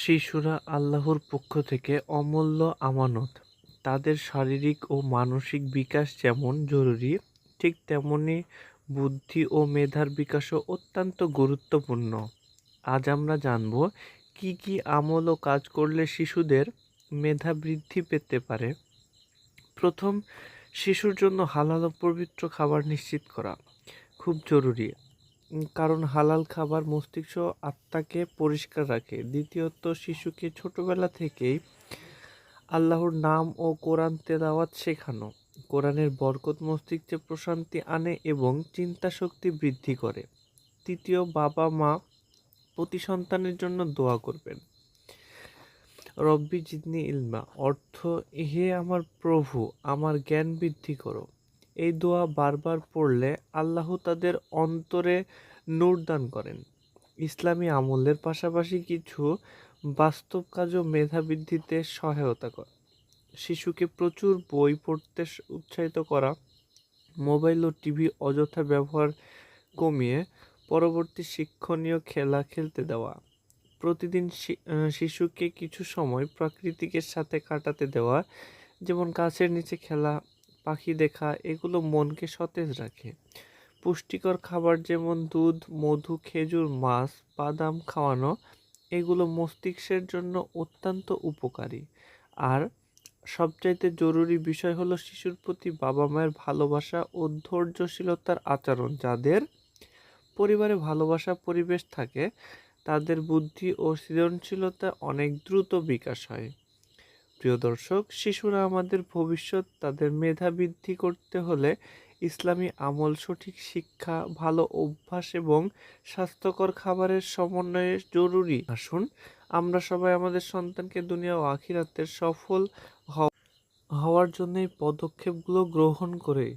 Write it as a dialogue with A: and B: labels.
A: শিশুরা আল্লাহর পক্ষ থেকে অমূল্য আমানত। তাদের শারীরিক ও মানসিক বিকাশ যেমন জরুরি, ঠিক তেমনি বুদ্ধি ও মেধার বিকাশও অত্যন্ত গুরুত্বপূর্ণ। আজ আমরা জানব, কি কি আমল ও কাজ করলে শিশুদের মেধা বৃদ্ধি পেতে পারে? প্রথম, শিশুর জন্য হালাল ও পবিত্র খাবার নিশ্চিত করা খুব জরুরি। কারণ হালাল খাবার মস্তিষ্ক আত্মাকে পরিষ্কার রাখে। দ্বিতীয়ত, শিশুকে ছোটবেলা থেকেই আল্লাহর নাম ও কোরআন তেলাওয়াত শেখানো। কোরআনের বরকত মস্তিষ্কে প্রশান্তি আনে এবং চিন্তা শক্তি বৃদ্ধি করে। তৃতীয়, বাবা মা প্রতি সন্তানের জন্য দোয়া করবেন। রব্বি জিদনি ইলমা। অর্থ, হে আমার প্রভু, আমার জ্ঞান বৃদ্ধি করো। এই দোয়া বারবার পড়লে আল্লাহ তাদের অন্তরে নূর দান করেন। ইসলামী আমলের পাশাপাশি কিছু বাস্তব কাজও মেধা বৃদ্ধিতে সহায়তা করে। শিশুকে প্রচুর বই পড়তে উৎসাহিত করা, মোবাইল ও টিভি অযথা ব্যবহার কমিয়ে পরবর্তী শিক্ষণীয় খেলা খেলতে দেওয়া, প্রতিদিন শিশুকে কিছু সময় প্রকৃতিকের সাথে কাটাতে দেওয়া, যেমন গাছের নিচে খেলা পাখি দেখা, এগুলো মনকে সতেজ রাখে। পুষ্টিকর খাবার যেমন দুধ, মধু, খেজুর, মাছ, বাদাম খাওয়ানো, এগুলো মস্তিষ্কের জন্য অত্যন্ত উপকারী। আর সবচাইতে জরুরি বিষয় হলো শিশুর প্রতি বাবা মায়ের ভালোবাসা ও ধৈর্যশীলতার আচরণ। যাদের পরিবারে ভালোবাসা পরিবেশ থাকে, তাদের বুদ্ধি ও সৃজনশীলতা অনেক দ্রুত বিকাশ হয়। প্রিয় দর্শক, শিশুরা আমাদের ভবিষ্যৎ, তাদের মেধা বৃদ্ধি করতে হলে ইসলামী আমল, সঠিক শিক্ষা, ভালো অভ্যাস এবং স্বাস্থ্যকর খাবারের সমন্বয়ে জরুরি। আসুন, আমরা সবাই আমাদের সন্তানকে দুনিয়া ও আখিরাতের সফল হও- হওয়ার জন্য এই পদক্ষেপগুলো গ্রহণ করে।